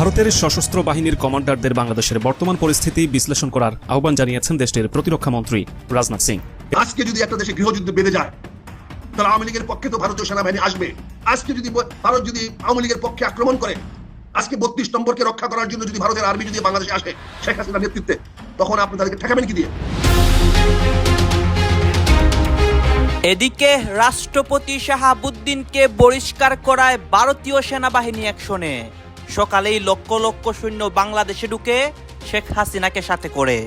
ভারতের সশস্ত্র বাহিনীর কমান্ডারদের বাংলাদেশের বর্তমান পরিস্থিতি বিশ্লেষণ করার আহ্বান জানিয়েছেন দেশটির প্রতিরক্ষা মন্ত্রী রাজনাথ সিং। আজকে যদি একটা দেশে গৃহযুদ্ধ বেড়ে যায় তাহলে আওয়ামী লীগের পক্ষে তো ভারতীয় সেনাবাহিনী আসবে। আজকে যদি ভারত যদি আওয়ামী লীগের পক্ষে আক্রমণ করে আজকে বত্রিশ নম্বরকে রক্ষা করার জন্য যদি ভারতের আর্মি যদি বাংলাদেশে আসে শেখ হাসিনার নেতৃত্বে তখন আপনি তাদেরকে ঠেকাবেন কি দিয়ে? এদিকে রাষ্ট্রপতি শাহাবুদ্দিনকে বহিষ্কার করায় ভারতীয় সেনাবাহিনী অ্যাকশনে। সকালেই লক্ষ লক্ষ সৈন্য বাংলাদেশে ঢুকে শেখ হাসিনাকে সাথে করে।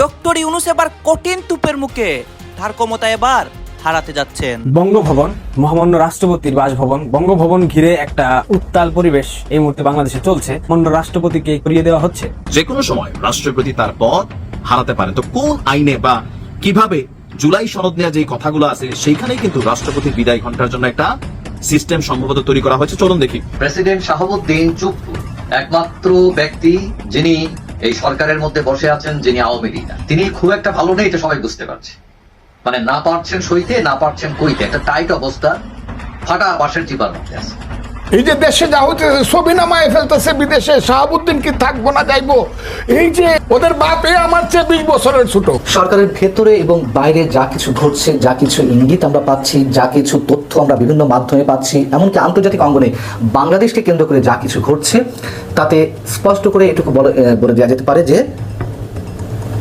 ডক্টর ইউনুস এবার কঠিন তুপের মুখে ধার ক্ষমতা এবার হারাতে যাচ্ছেন। বঙ্গভবন মহামান্য রাষ্ট্রপতির বাসভবন বঙ্গভবন ঘিরে একটা উত্তাল পরিবেশ এই মুহূর্তে বাংলাদেশে চলছে। মহামান্য রাষ্ট্রপতিকে করিয়ে দেওয়া হচ্ছে। যে কোনো সময় রাষ্ট্রপতি তার পদ হারাতে পারেন তো কোন আইনে বা কীভাবে জুলাই সনদ নেওয়া যে কথাগুলো আছে সেইখানেই কিন্তু রাষ্ট্রপতির বিদায় ঘণ্টার জন্য একটা সিস্টেম সম্ভবত তৈরি করা হয়েছে। চলুন দেখি। প্রেসিডেন্ট শাহাবুদ্দিন চুপ্পু একমাত্র ব্যক্তি যিনি এই সরকারের মধ্যে বসে আছেন, যিনি আওয়ামী লীগ। তিনি খুব একটা ভালো নেই, এটা সবাই বুঝতে পারছে। মানে না পারছেন সইতে, না পারছেন কইতে। একটা টাইট অবস্থা, ফাটা বাসের চিপার মধ্যে আছে। এই যে দেশে যা হচ্ছে, ছবি নামায় ফেলতেছে বিদেশে, শাহাবুদ্দিন কি থাকব না যাইবো? এই যে ওদের বাপ এ আমার চেয়ে বিশ বছরের ছোট। সরকারের ভেতরে এবং বাইরে যা কিছু ঘটছে, যা কিছু ইঙ্গিত আমরা পাচ্ছি, যা কিছু তথ্য আমরা বিভিন্ন মাধ্যমে পাচ্ছি, এমনকি আন্তর্জাতিক অঙ্গনে বাংলাদেশকে কেন্দ্র করে যা কিছু ঘটছে, তাতে স্পষ্ট করে এটুকু বলে বলে দেওয়া যেতে পারে যে,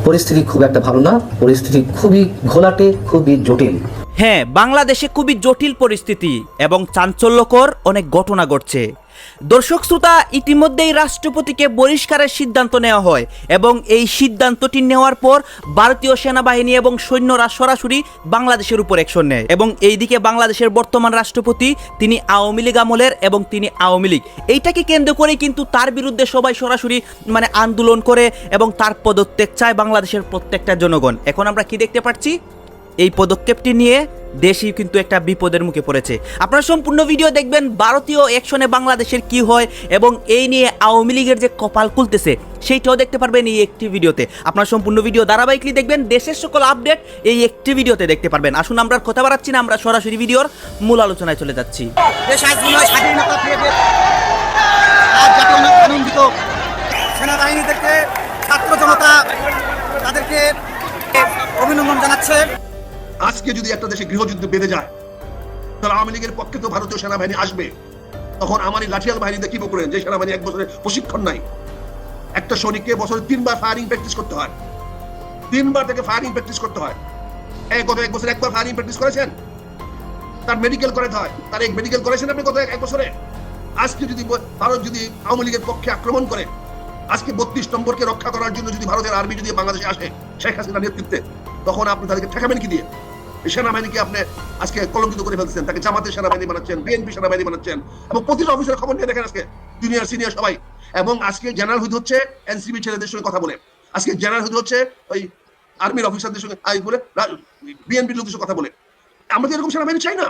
পরিস্থিতি খুব একটা ভালো না, পরিস্থিতি খুবই ঘোলাটে, খুবই জটিল। হ্যাঁ বাংলাদেশে খুবই জটিল পরিস্থিতি এবং চাঞ্চল্যকর অনেক ঘটনা ঘটছে। দর্শক শ্রোতা, ইতিমধ্যেই রাষ্ট্রপতিকে বহিষ্কারের সিদ্ধান্ত নেওয়া হয় এবং এই সিদ্ধান্তটি নেওয়ার পর ভারতীয় সেনাবাহিনী এবং সৈন্যরা সরাসরি বাংলাদেশের উপর অ্যাকশন নেয় এবং এইদিকে বাংলাদেশের বর্তমান রাষ্ট্রপতি, তিনি আওয়ামী লীগ আমলের এবং তিনি আওয়ামী লীগ। এইটাকে কেন্দ্র করে কিন্তু তার বিরুদ্ধে সবাই সরাসরি মানে আন্দোলন করে এবং তার পদত্যাগ চায় বাংলাদেশের প্রত্যেকটা জনগণ। এখন আমরা কি দেখতে পাচ্ছি? এই পদক্ষেপটি নিয়ে দেশই কিন্তু একটা বিপদের মুখে পড়েছে। আপনারা সম্পূর্ণ ভিডিও দেখবেন ভারতীয় অ্যাকশনে বাংলাদেশের কি হয় এবং এই নিয়ে আওয়ামী লীগের যে কপাল খুলতেছে, সেইটাও দেখতে পারবেন এই একটি ভিডিওতে। আপনারা সম্পূর্ণ ভিডিও ধারাবাহিকলি দেখবেন, দেশের সকল আপডেট এই একটি ভিডিওতে দেখতে পারবেন। আসুন, আমরা কথা বাড়াচ্ছি না, আমরা সরাসরি ভিডিওর মূল আলোচনায় চলে যাচ্ছি। আনন্দিত। সেনাবাহিনীদেরকে, ছাত্র জনতা তাদেরকে অভিনন্দন জানাচ্ছে। আজকে যদি একটা দেশে গৃহযুদ্ধ বেড়ে যায়, তাহলে আওয়ামী লীগের পক্ষে তো ভারতীয় সেনাবাহিনী আসবে। তখন আমার এই লাঠিয়াল বাহিনী দেখিব করেন যে সেনাবাহিনী এক বছরের প্রশিক্ষণ নাই। একটা সৈনিককে বছরে তিনবার ফায়ারিং প্র্যাকটিস করতে হয়। তিনবার থেকে ফায়ারিং প্র্যাকটিস করতে হয়। এই গত এক বছর একবার ফায়ারিং প্র্যাকটিস করেছেন? তার মেডিকেল করাতে হয়। তার এক মেডিকেল করেছেন আপনি গত এক বছরে? আজকে যদি ভারত যদি আওয়ামী লীগের পক্ষে আক্রমণ করে, আজকে বত্রিশ নম্বরকে রক্ষা করার জন্য যদি ভারতের আর্মি যদি বাংলাদেশে আসে, শেখ হাসিনার নেতৃত্বে তখন আপনি তাদেরকে ঠেকাবেন কি দিয়ে? সেনাবাহিনীকে আপনি আজকে কলঙ্কিত করে ফেলছেন, তাকে জামাতের সেনাবাহিনী বানাচ্ছেন, বিএনপি সেনাবাহিনী বানাচ্ছেন, এবং প্রতিটা অফিসের খবর নিয়ে দেখেন আজকে জুনিয়র সিনিয়র সবাই। এবং আজকে জেনারেল হুদ হচ্ছে এনসিবি ছেলেদের সঙ্গে কথা বলে। আজকে জেনারেল হুদ হচ্ছে ওই আর্মির অফিসারদের সঙ্গে আই বলে বিএনপি লোকদের সঙ্গে কথা বলে। আমরা তো এরকম সেনাবাহিনী চাই না।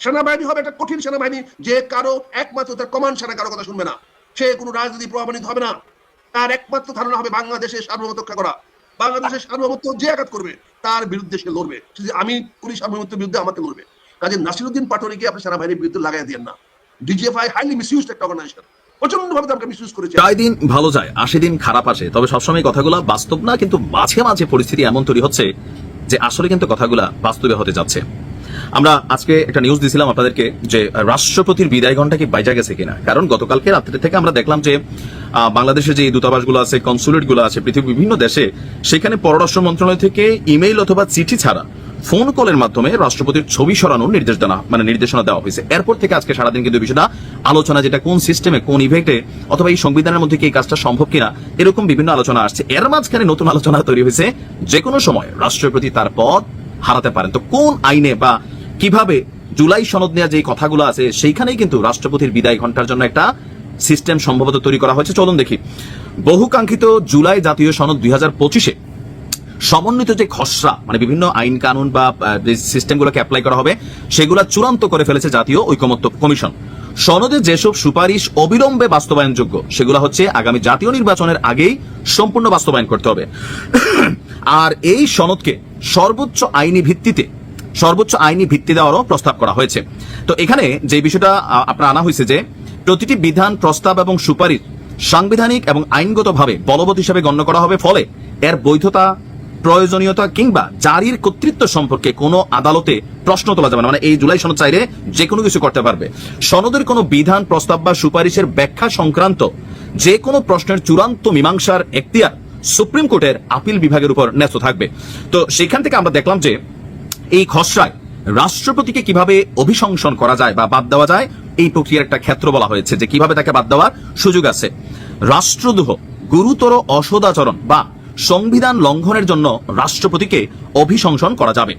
সেনাবাহিনী হবে একটা কঠিন সেনাবাহিনী, যে কারও একমাত্র তার কমান্ড সেনা কারও কথা শুনবে না। সে কোনো রাজনীতি প্রভাবান্বিত হবে না। তার একমাত্র ধারণা হবে বাংলাদেশের সার্বভৌমত্ব রক্ষা করা। বাংলাদেশের সার্বভৌমত্ব যে আঘাত করবে, তার বিরুদ্ধে সে লড়বে। আমি করি সার্বভৌমত্বের বিরুদ্ধে আমাকে লড়বে। কাজে নাসিরুদ্দিন পাটোয়ারিকে আপনি সেনাবাহিনীর বিরুদ্ধে লাগাই দিয়েন না। ডিজিএফআই হাইলি মিসইউজ একটা অর্গানাইজেশন দিন ভালো যায়, আশি দিন খারাপ আসে। তবে সবসময় কথাগুলো বাস্তব না, কিন্তু মাঝে মাঝে পরিস্থিতি এমন তৈরি হচ্ছে যে আসলে কিন্তু কথাগুলা বাস্তবে হতে যাচ্ছে। আমরা আজকে একটা নিউজ দিছিলাম আপনাদেরকে যে রাষ্ট্রপতির বিদায় ঘণ্টা কি বাইজা গেছে কিনা? কারণ গতকালকে রাত্রে থেকে আমরা দেখলাম যে বাংলাদেশে যে দূতাবাসগুলো আছে কনসুলেটগুলো আছে, পৃথিবীর বিভিন্ন দেশে, সেখানে পররাষ্ট্র মন্ত্রণালয় থেকে ইমেইল অথবা চিঠি ছাড়া ফোন কলের মাধ্যমে রাষ্ট্রপতির ছবি সরানোর নির্দেশ দেওয়া মানে নির্দেশনা দেওয়া হয়েছে। এরপর থেকে আজকে সারাদিন কিন্তু বিষয়টা আলোচনা, যেটা কোন সিস্টেমে, কোন ইভেক্টে অথবা এই সংবিধানের মধ্যে কি এই কাজটা সম্ভব কিনা, এরকম বিভিন্ন আলোচনা আসছে। এর মাঝখানে নতুন আলোচনা তৈরি হয়েছে, যে কোনো সময় রাষ্ট্রপতি তার পদ হারাতে পারেন। তো কোন আইনে বা কীভাবে জুলাই সনদ নেওয়া যে কথাগুলো আছে, সেইখানেই কিন্তু রাষ্ট্রপতির বিদায় ঘণ্টার জন্য একটা সিস্টেম সম্ভবত তৈরি করা হয়েছে। চলুন দেখি। বহুকাঙ্ক্ষিত জুলাই জাতীয় সনদ দুই হাজার পঁচিশে সমন্বিত যে খসড়া মানে বিভিন্ন আইন কানুন বা যে সিস্টেমগুলোকে অ্যাপ্লাই করা হবে, সেগুলো চূড়ান্ত করে ফেলেছে জাতীয় ঐকমত্য কমিশন। সনদে যেসব সুপারিশ অবিলম্বে বাস্তবায়নযোগ্য, সেগুলো হচ্ছে আগামী জাতীয় নির্বাচনের আগেই সম্পূর্ণ বাস্তবায়ন করতে হবে। আর এই সনদকে সর্বোচ্চ আইনি ভিত্তিতে, সর্বোচ্চ আইনি ভিত্তি দেওয়ারও প্রস্তাব করা হয়েছে। তো এখানে যে বিষয়টা আপনার আনা হয়েছে যে প্রতিটি বিধান, প্রস্তাব এবং সুপারিশ সাংবিধানিক এবং আইনগতভাবে বলবৎ হিসেবে গণ্য করা হবে, ফলে এর বৈধতা, প্রয়োজনীয়তা কিংবা জারির কর্তৃত্ব সম্পর্কে কোনো আদালতে প্রশ্ন তোলা যাবে না। মানে এই জুলাই সনদ চাইলে যে কোনো কিছু করতে পারবে। সনদের কোনো বিধান, প্রস্তাব বা সুপারিশের ব্যাখ্যা সংক্রান্ত যে কোনো প্রশ্নের চূড়ান্ত মীমাংসার এখতিয়ার সুপ্রিম কোর্টের আপিল বিভাগের উপর ন্যস্ত থাকবে। তো সেখান থেকে আমরা দেখলাম যে এই খসড়ায় রাষ্ট্রপতিকে কীভাবে অভিশংসন করা যায় বা বাদ দেওয়া যায় এই প্রক্রিয়ার একটা ক্ষেত্র বলা হয়েছে যে কীভাবে তাকে বাদ দেওয়ার সুযোগ আছে। রাষ্ট্রদ্রোহ গুরুতর অসদাচরণ বা সংবিধান লঙ্ঘনের জন্য রাষ্ট্রপতিকে অভিশংসন করা যাবে।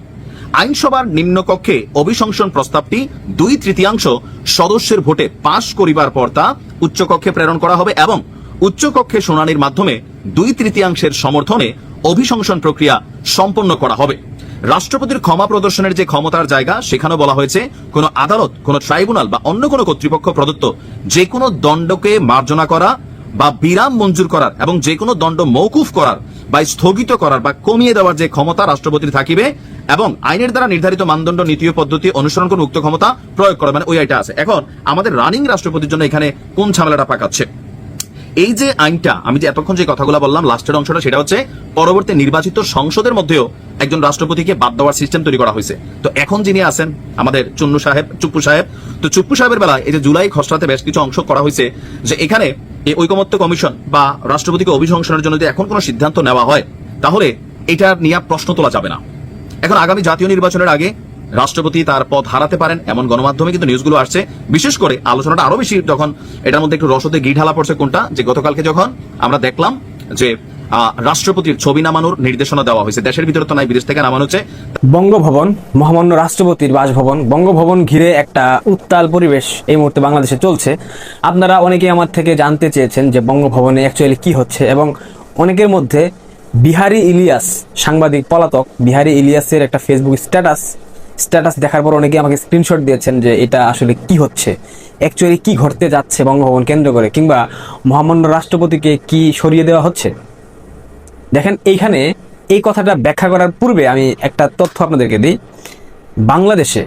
আইনসভার নিম্নকক্ষে অভিশংসন প্রস্তাবটি দুই তৃতীয়াংশ সদস্যের ভোটে পাশ করিবার পর তা উচ্চকক্ষে প্রেরণ করা হবে এবং উচ্চকক্ষে শুনানির মাধ্যমে দুই তৃতীয়াংশের সমর্থনে অভিশংসন প্রক্রিয়া সম্পন্ন করা হবে। রাষ্ট্রপতির ক্ষমা প্রদর্শনের যে ক্ষমতার জায়গা, সেখানেও বলা হয়েছে কোন আদালত, কোন ট্রাইব্যুনাল বা অন্য কোনো কর্তৃপক্ষ প্রদত্ত যে কোনো দণ্ডকে মার্জনা করা বা বিরাম মঞ্জুর করার এবং যে কোনো দণ্ড মৌকুফ করার বা স্থগিত করার বা কমিয়ে দেওয়ার যে ক্ষমতা রাষ্ট্রপতির থাকিবে এবং আইনের দ্বারা নির্ধারিত মানদণ্ড নীতি ও পদ্ধতি অনুসরণ করে উক্ত ক্ষমতা প্রয়োগ করা মানে ওই আইটা আছে। এখন আমাদের রানিং রাষ্ট্রপতির জন্য এখানে কোন ঝামেলাটা পাকাচ্ছে? এই যে আইনটা, আমি যে এতক্ষণ যে কথাগুলো বললাম লাস্টের অংশটা, সেটা হচ্ছে পরবর্তী নির্বাচিত সংসদের মধ্যেও একজন রাষ্ট্রপতিকে বাদ দেওয়ার সিস্টেম তৈরি করা হয়েছে। তো এখন যিনি আছেন, আমাদের চুন্নু সাহেব, চুপ্পু সাহেব, তো চুপ্পু সাহেবের বেলায় এই যে জুলাই খসড়াতে বেশ কিছু অংশ করা হয়েছে, যে এখানে এই ঐকমত্য কমিশন বা রাষ্ট্রপতিকে অভিশংসনের জন্য যদি এখন কোনো সিদ্ধান্ত নেওয়া হয়, তাহলে এটা নিয়ে প্রশ্ন তোলা যাবে না। এখন আগামী জাতীয় নির্বাচনের আগে রাষ্ট্রপতি তার পদ হারাতে পারেন এমন গণমাধ্যমে কিন্তু নিউজগুলো আসছে। বিশেষ করে আলোচনাটা আরও বেশি যখন এটার মধ্যে একটু রসদে গি ঢালা পড়ছে কোনটা, যে গতকালকে যখন আমরা দেখলাম যে রাষ্ট্রপতির ছবি নামানোর নির্দেশনা দেওয়া হয়েছে। দেশের ভিতরে তো নাই, বিদেশ থেকে নামানো হচ্ছে। বঙ্গভবন, মহামান্য রাষ্ট্রপতির বাসভবন, বঙ্গভবন ঘিরে একটা উত্তাল পরিবেশ এই মুহূর্তে বাংলাদেশে চলছে। আপনারা অনেকেই আমার থেকে জানতে চেয়েছেন যে বঙ্গভবনে অ্যাকচুয়ালি কি হচ্ছে এবং অনেকের মধ্যে বিহারি ইলিয়াস সাংবাদিক, পলাতক বিহারি ইলিয়াসের একটা ফেসবুক স্ট্যাটাস স্ট্যাটাস দেখার পর অনেকে আমাকে স্ক্রিনশট দিয়েছেন যে এটা আসলে কি হচ্ছে। অ্যাকচুয়ালি কি ঘটতে যাচ্ছে বঙ্গভবন কেন্দ্র করে কিংবা মহামান্য রাষ্ট্রপতিকে কি সরিয়ে দেওয়া হচ্ছে? দেখেন, এইখানে এই কথাটা ব্যাখ্যা করার পূর্বে আমি একটা তথ্য আপনাদেরকে দিই। বাংলাদেশে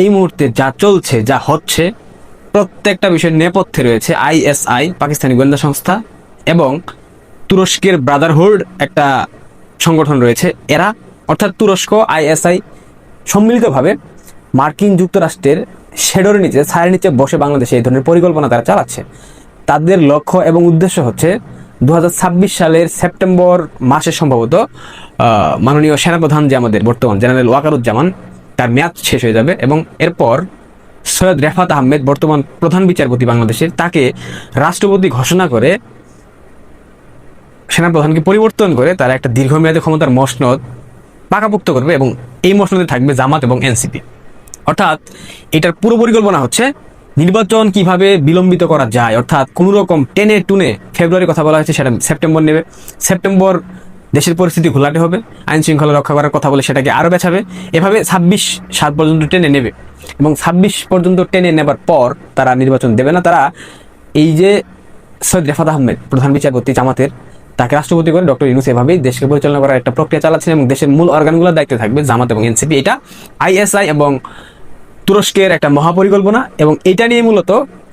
এই মুহূর্তে যা চলছে, যা হচ্ছে, প্রত্যেকটা বিষয়ের নেপথ্যে রয়েছে আইএসআই পাকিস্তানি গোয়েন্দা সংস্থা এবং তুরস্কের ব্রাদারহুড একটা সংগঠন রয়েছে, এরা। অর্থাৎ তুরস্ক আইএসআই সম্মিলিতভাবে মার্কিন যুক্তরাষ্ট্রের শেডোর নিচে, ছায়ের নিচে বসে বাংলাদেশে এই ধরনের পরিকল্পনা তারা চালাচ্ছে। তাদের লক্ষ্য এবং উদ্দেশ্য হচ্ছে দু হাজার ছাব্বিশ সালের সেপ্টেম্বর মাসে সম্ভবত মাননীয় সেনাপ্রধান যে আমাদের বর্তমান জেনারেল ওয়াকারুজ্জামান, তার মেয়াদ শেষ হয়ে যাবে এবং এরপর সৈয়দ রেফাত আহমেদ, বর্তমান প্রধান বিচারপতি বাংলাদেশের, তাকে রাষ্ট্রপতি ঘোষণা করে সেনাপ্রধানকে পরিবর্তন করে তারা একটা দীর্ঘমেয়াদী ক্ষমতার মসনদ পাকাপোক্ত করবে এবং এই মসনদে থাকবে জামাত এবং এনসিপি। অর্থাৎ এটার পুরো পরিকল্পনা হচ্ছে নির্বাচন কীভাবে বিলম্বিত করা যায়। অর্থাৎ কোনো রকম টেনে টুনে ফেব্রুয়ারির কথা বলা হয়েছে, সেটা সেপ্টেম্বর নেবে। সেপ্টেম্বর দেশের পরিস্থিতি ঘোলাটে হবে, আইন শৃঙ্খলা রক্ষা করার কথা বলে সেটাকে আরও বেছাবে। এভাবে ছাব্বিশ সাত পর্যন্ত টেনে নেবে এবং ছাব্বিশ পর্যন্ত টেনে নেবার পর তারা নির্বাচন দেবে না। তারা এই যে সৈয়দ রেফাত আহমেদ প্রধান বিচারপতি জামাতের তাকে রাষ্ট্রপতি করে ডক্টর ইউনুস এভাবেই দেশকে পরিচালনা করার একটা প্রক্রিয়া চালাচ্ছেন এবং দেশের মূল অর্গানগুলোর দায়িত্বে থাকবে জামাত এবং এনসিপি। এটা আইএসআই এবং তুরস্কের একটা মহাপরিকল্পনা এবং এটা নিয়ে মূলত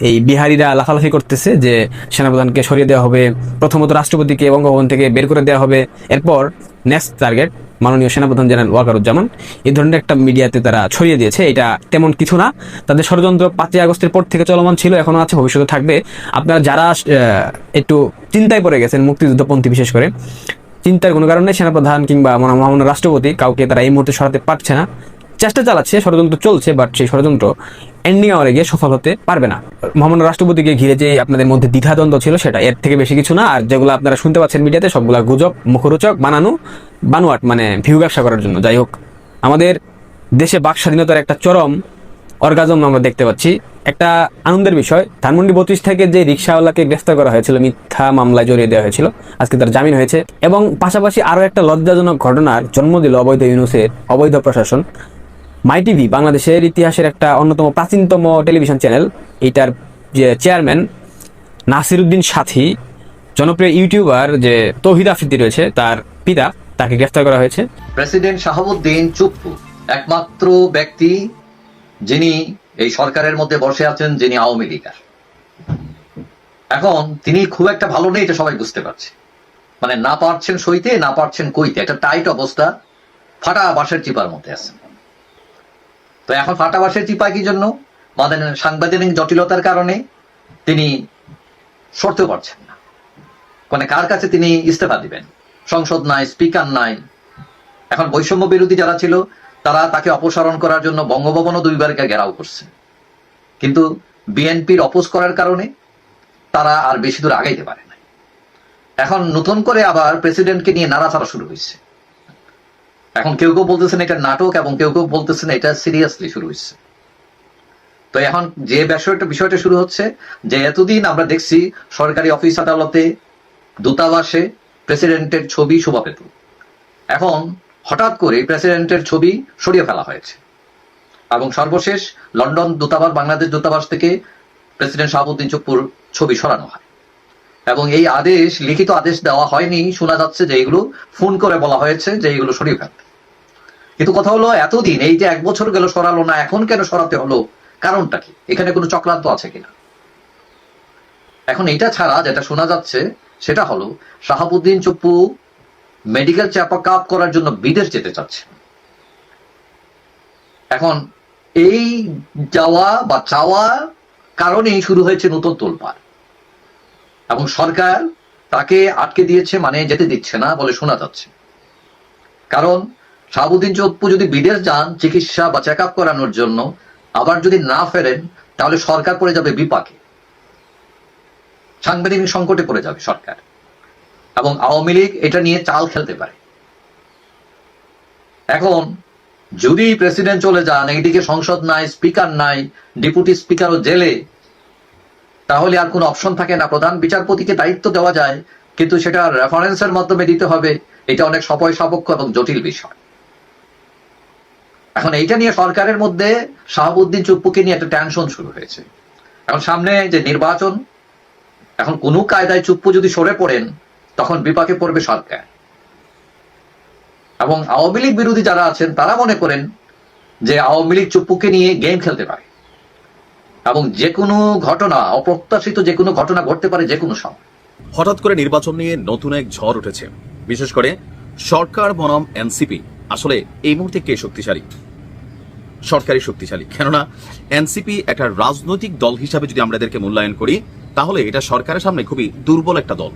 এই বিহারিরা লাফালাফি করতেছে যে সেনাপ্রধানকে সরিয়ে দেওয়া হবে, প্রথমত রাষ্ট্রপতিকে বঙ্গভবন থেকে বের করে দেওয়া হবে, এরপর নেক্সট টার্গেট মাননীয় সেনাপ্রধান জেনারেল ওয়াকারুজ্জামান এই ধরনের একটা মিডিয়াতে তারা ছড়িয়ে দিয়েছে, এটা তেমন কিছু না। তাদের ষড়যন্ত্র পাঁচই আগস্টের পর থেকে চলমান ছিল এখনও আছে, ভবিষ্যতে থাকবে। আপনারা যারা একটু চিন্তায় পড়ে গেছেন মুক্তিযুদ্ধপন্থী বিশেষ করে, চিন্তার কোনো কারণে সেনাপ্রধান কিংবা মনে মহামান্য রাষ্ট্রপতি, কাউকে তারা এই মুহূর্তে সরাতে পারছে না। চেষ্টা চালাচ্ছে, ষড়যন্ত্র চলছে বাট সেই ষড়যন্ত্র এন্ডিং আওয়ারে গিয়ে সফল হতে পারবে না। মহামান্য রাষ্ট্রপতিকে ঘিরে যে আপনাদের মধ্যে দ্বিধাদ্বন্দ্ব ছিল সেটা, এর থেকে বেশি কিছু না। আর যেগুলো আপনারা শুনতে পাচ্ছেন মিডিয়াতে, সবগুলা গুজব, মুখরোচক, বানানো, বানোয়াট মানে ভিউ ব্যবসা করার জন্য। যাই হোক, আমাদের দেশে বাক স্বাধীনতার একটা চরম অর্গাজম আমরা দেখতে পাচ্ছি। একটা আনন্দের বিষয়, ধানমন্ডি বত্রিশ থেকে যে রিক্সাওয়ালাকে গ্রেফতার করা হয়েছিল, মিথ্যা মামলায় জড়িয়ে দেওয়া হয়েছিল, আজকে তার জামিন হয়েছে। এবং পাশাপাশি আরও একটা লজ্জাজনক ঘটনার জন্ম দিল অবৈধ ইউনুসের অবৈধ প্রশাসন। মাই টিভি, বাংলাদেশের ইতিহাসের একটা অন্যতম প্রাচীনতম টেলিভিশন চ্যানেল। এটার যে চেয়ারম্যান নাসিরুদ্দিন সাথী, জনপ্রিয় ইউটিউবার যে তৌহিদ আফ্রিদি রয়েছে, তার পিতা তাকে গ্রেফতার করা হয়েছে। প্রেসিডেন্ট শাহাবুদ্দিন চুপ্পু, একমাত্র ব্যক্তি যিনি এই সরকারের মধ্যে বসে আছেন, যিনি আওয়ামী লীগার। এখন তিনি খুব একটা ভালো নেই, এটা সবাই বুঝতে পারছে। মানে না পারছেন সইতে, না পারছেন কইতে, একটা টাইট অবস্থা, ফাটা বাঁশের চিপার মধ্যে আছে তো এখন ফাটা বাঁশের চিপা কি জন্য? সাংবিধানিক জটিলতার কারণে তিনি সরতেও পারছেন না। মানে কার কাছে তিনি ইস্তফা দিবেন? সংসদ নাই, স্পিকার নাই। এখন বৈষম্য বিরোধী যারা ছিল, তারা তাকে অপসারণ করার জন্য বঙ্গভবনও দুইবারকে ঘেরাও করছে। কিন্তু বিএনপির অপোজ করার কারণে তারা আর বেশি দূর আগাইতে পারে না এখন নতুন করে আবার প্রেসিডেন্টকে নিয়ে নাড়াচাড়া শুরু হয়েছে। এখন কেউ কেউ বলতেছেন এটা নাটক এবং কেউ কেউ বলতেছেন এটা সিরিয়াসলি শুরু হয়েছে। তো এখন যে বিষয়টা বিষয়টা শুরু হচ্ছে যে এতদিন আমরা দেখছি সরকারি অফিস আদালতে দূতাবাসে প্রেসিডেন্টের ছবি শোভা পেত। এখন হঠাৎ করে প্রেসিডেন্টের ছবি সরিয়ে ফেলা হয়েছে। এবং সর্বশেষ লন্ডন দূতাবাস, বাংলাদেশ দূতাবাস থেকে প্রেসিডেন্ট শাহাবুদ্দিন চুপ্পুর ছবি সরানো হয়। এবং এই আদেশ, লিখিত আদেশ দেওয়া হয়নি, শোনা যাচ্ছে যে এগুলো ফোন করে বলা হয়েছে যে এগুলো সরিয়ে ফেলতে কিন্তু কথা হলো, এতদিন এই যে এক বছর গেল সরালো না, এখন কেন সরাতে হলো? কারণটা কি? এখানে কোনো চক্রান্ত আছে কিনা? এখন এটা ছাড়া যেটা শোনা যাচ্ছে, সেটা হলো, Shahabuddin Chuppu medical checkup up করার জন্য বিদেশ যেতে চাচ্ছে এখন এই যাওয়া বা চাওয়া কারণেই শুরু হয়েছে নতুন তোলপাড়। এবং সরকার তাকে আটকে দিয়েছে মানে যেতে দিচ্ছে না বলে শোনা যাচ্ছে। কারণ শাহাবুদ্দিন চপ্পু যদি বিদেশ যান চিকিৎসা বা চেক করানোর জন্য, আবার যদি না ফেরেন, তাহলে সরকার পড়ে যাবে বিপাকে। সাংবিধানিক সংকটে পড়ে যাবে সরকার। এবং আওয়ামী লীগ এটা নিয়ে চাল খেলতে পারে। এখন, যদি প্রেসিডেন্ট চলে যান, এইদিকে সংসদ নাই, স্পিকার নাই, ডেপুটি স্পিকারও জেলে, তাহলে আর কোনো অপশন থাকে না। প্রধান বিচারপতিকে দায়িত্ব দেওয়া যায়, কিন্তু সেটা রেফারেন্সের মাধ্যমে দিতে হবে, এটা অনেক সপয় সাপেক্ষ এবং জটিল বিষয়। এখন এইটা নিয়ে সরকারের মধ্যে শাহাবুদ্দিন চুপ্পুকে নিয়ে একটা টেনশন শুরু হয়েছে। এখন সামনে যে নির্বাচন, এখন কোনো কায়দায় চুপ্পু যদি সরে পড়েন, তখন বিপাকে পড়বে সরকার। এবং আওয়ামী লীগ বিরোধী যারা আছেন, তারা মনে করেন যে আওয়ামী লীগ চুপ্পুকে নিয়ে গেম খেলতে পারে। এবং যে কোনো ঘটনা, অপ্রত্যাশিত যে কোনো ঘটনা ঘটতে পারে যে কোনো সময়। হঠাৎ করে নির্বাচন নিয়ে নতুন এক ঝড় উঠেছে। বিশেষ করে সরকার বনাম এনসিপি। আসলে এই মুহূর্তে কে শক্তিশালী? সরকারি শক্তিশালী। কেননা, এনসিপি একটা রাজনৈতিক দল হিসাবে যদি আমরা এদেরকে মূল্যায়ন করি, তাহলে এটা সরকারের সামনে খুবই দুর্বল একটা দল।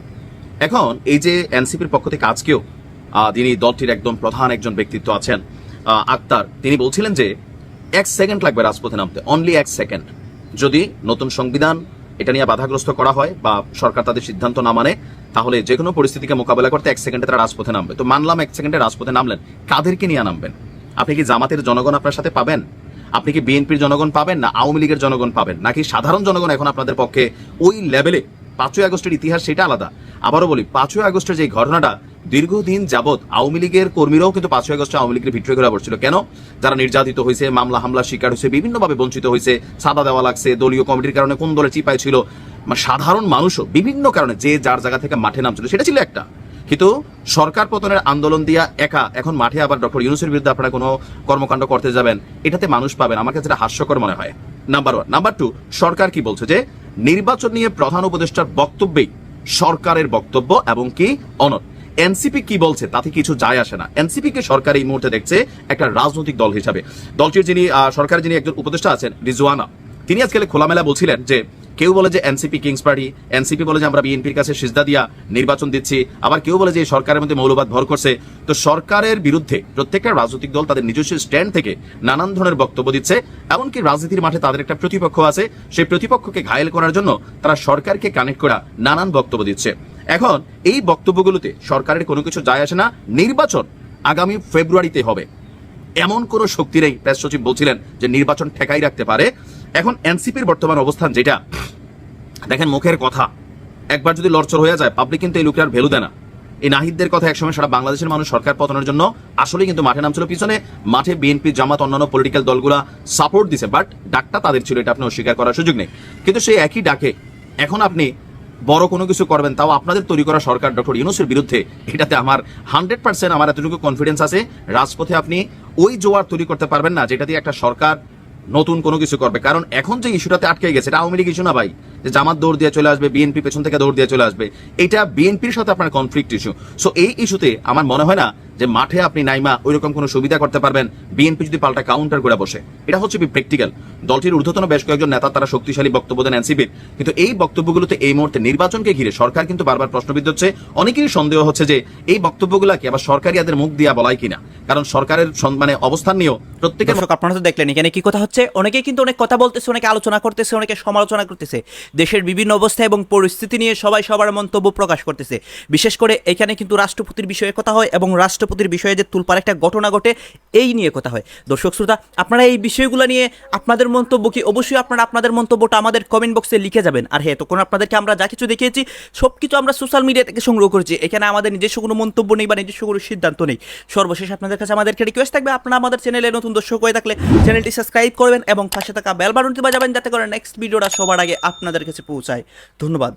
এখন, এই যে এনসিপির পক্ষ থেকে আজকেও যিনি দলটির একদম প্রধান একজন ব্যক্তিত্ব আছেন আক্তার, তিনি বলছিলেন যে, এক সেকেন্ড লাগবে রাজপথে নামতে অনলি এক সেকেন্ড। যদি নতুন সংবিধান এটা নিয়ে বাধাগ্রস্ত করা হয় বা সরকার তাদের সিদ্ধান্ত না মানে তাহলে যে কোনো পরিস্থিতিকে মোকাবেলা করতে এক সেকেন্ডে তারা রাজপথে নামবে। তো মানলাম এক সেকেন্ডে রাজপথে নামলেন। কাদেরকে নিয়ে নামবেন? আপনি কি জামাতের জনগণ আপনার সাথে পাবেন? আপনি কি বিএনপির জনগণ পাবেন না আওয়ামী লীগের জনগণ পাবেন? নাকি সাধারণ জনগণ এখন আপনাদের পক্ষে ওই লেভেলে? পাঁচই আগস্টের ইতিহাস সেটা আলাদা। আবারও বলি, পাঁচই আগস্টের যে ঘটনাটা, দীর্ঘদিন যাবৎ আওয়ামী লীগের কর্মীরাও কিন্তু পাঁচই আগস্টে আওয়ামী লীগের ভিতরে করে পড়ছিল। কেন? যারা নির্যাতিত হয়েছে, মামলা, হামলা, শিকার হয়েছে, বিভিন্নভাবে বঞ্চিত হয়েছে, সাদা দেওয়া লাগছে, দলীয় কমিটির কারণে কোন দলে চিপায় ছিল। সাধারণ মানুষও বিভিন্ন কারণে যে যার জায়গা থেকে মাঠে নামছিল, সেটা ছিল একটা। কিন্তু সরকার পতনের আন্দোলন দিয়া একা এখন মাঠে আবার ডক্টর ইউনুসের বিরুদ্ধে আপনারা কোনো কর্মকাণ্ড করতে যাবেন, এটাতে মানুষ পাবেন। আমার কাছে এটা হাস্যকর মনে হয়। নাম্বার ওয়ান নাম্বার টু সরকার কি বলছে যে, নির্বাচন নিয়ে প্রধান উপদেষ্টার বক্তব্যেই সরকারের বক্তব্য এবং কি অনর এনসিপি কি বলছে তাতে কিছু যায় আসে না। এনসিপি কে সরকার এই মুহূর্তে দেখছে একটা রাজনৈতিক দল হিসাবে। দলটির যিনি সরকারের যিনি একজন উপদেষ্টা আছেন, রিজওয়ানা, তিনি আজকাল খোলামেলা বলছিলেন যে কেউ বলে যে এনসিপি কিংস পার্টি, এনসিপি বলে যে আমরা বিএনপির কাছে সিজদা দিয়া নির্বাচন দিচ্ছি, আবার কেউ বলে যে সরকারের মধ্যে মৌলবাদ ভর করছে। তো সরকারের বিরুদ্ধে প্রত্যেকটা রাজনৈতিক দল তাদের নিজস্ব স্ট্যান্ড থেকে নানান ধরনের বক্তব্য দিচ্ছে, এমনকি রাজনীতির মাঠে তাদের একটা প্রতিপক্ষ আছে। সেই প্রতিপক্ষকে ঘায়েল করার জন্য তারা সরকারকে কানেক্ট করা নানান বক্তব্য দিচ্ছে। এখন এই বক্তব্যগুলোতে সরকারের কোনো কিছু যায় আসে না। নির্বাচন আগামী ফেব্রুয়ারিতে হবে। এমন কোন শক্তি নেই। প্রেস সচিব বলছিলেন যে নির্বাচন ঠেকাই রাখতে পারে। এখন এনসিপির বর্তমান অবস্থান যেটা, দেখেন মুখের কথা, একবার যদি লড়চড় হয়ে যায় পাবলিক কিন্তু এই লোকটার ভ্যালু দেয় না। এই নাহিদদের কথা একসময় সারা বাংলাদেশের মানুষ সরকার পতনের জন্য আসলে কিন্তু মাঠে নামছিল। পিছনে মাঠে বিএনপি জামাত, অন্যান্য পলিটিক্যাল দলগুলা সাপোর্ট দিছে বাট ডাকটা তাদের ছিল, এটা আপনি অস্বীকার করার সুযোগ নেই। কিন্তু সেই একই ডাকে এখন আপনি বড় কোনো কিছু করবেন, তাও আপনাদের তৈরি করা সরকার ডক্টর ইউনুসের বিরুদ্ধে, এটাতে আমার হান্ড্রেড পার্সেন্ট আমার এতটুকু কনফিডেন্স আছে। রাজপথে আপনি ওই জোয়ার তৈরি করতে পারবেন না, যেটা দিয়ে একটা সরকার নতুন কোনো কিছু করবে। কারণ এখন যে ইস্যুটাতে আটকে গেছে, এটা আওয়ামী লীগ ইস্যু না ভাই? যে জামাত দৌড় দিয়ে চলে আসবে বিএনপি পেছন থেকে দৌড় দিয়ে চলে আসবে, এটা বিএনপির সাথে আপনার কনফ্লিক্ট ইস্যু সো এই ইস্যুতে আমার মনে হয় না যে মাঠে আপনি নাইমা ওইরকম কোনো সুবিধা করতে পারবেন বিএনপি যদি পাল্টা কাউন্টার করে বসে। এটা হচ্ছে প্র্যাকটিক্যাল দলটির ঊর্ধ্বতন বেশ কয়েকজন নেতা, তারা শক্তিশালী বক্তব্য দেন এনসিপির কিন্তু এই বক্তব্যগুলোতে এই মুহূর্তে নির্বাচনকে ঘিরে সরকার কিন্তু বারবার প্রশ্নবিদ্ধ হচ্ছে। অনেকেরই সন্দেহ হচ্ছে যে এই বক্তব্যগুলা কি আবার সরকারি আদের মুখ দিয়া বলাই কিনা। কারণ সরকারের মানে অবস্থান নিয়েও প্রত্যেকের আপনারা তো দেখলেন, এখানে কি কথা হচ্ছে? অনেকেই কিন্তু অনেক কথা বলতেছে, অনেকে আলোচনা করতেছে, অনেকে সমালোচনা করতেছে। দেশের বিভিন্ন অবস্থা এবং পরিস্থিতি নিয়ে সবাই সবার মন্তব্য প্রকাশ করতেছে। বিশেষ করে এখানে কিন্তু রাষ্ট্রপতির বিষয়ে কথা হয় এবং রাষ্ট্রপতির বিষয়ে যে তুলপার একটা ঘটনা ঘটে, এই নিয়ে কথা হয়। দর্শক, শ্রোতা, আপনারা এই বিষয়গুলো নিয়ে আপনাদের মন্তব্য কি? অবশ্যই আপনারা আপনাদের মন্তব্যটা আমাদের কমেন্ট বক্সে লিখে যাবেন। আর হ্যাঁ তখন আপনাদেরকে আমরা যা কিছু দেখিয়েছি সব কিছু আমরা সোশ্যাল মিডিয়া থেকে সংগ্রহ করেছি। এখানে আমাদের নিজস্ব কোনো মন্তব্য নেই বা নিজস্ব কোনো সিদ্ধান্ত নেই। সর্বশেষ আপনাদের কাছে আমাদেরকে রিকোয়েস্ট থাকবে, আপনারা আমাদের চ্যানেলে নতুন দর্শক হয়ে থাকলে চ্যানেলটি সাবস্ক্রাইব করবেন এবং পাশে থাকা বেল বাটনটি বাজাবেন, যাতে করে নেক্সট ভিডিওটা সবার আগে আপনাদের কাছে পৌঁছায়। ধন্যবাদ।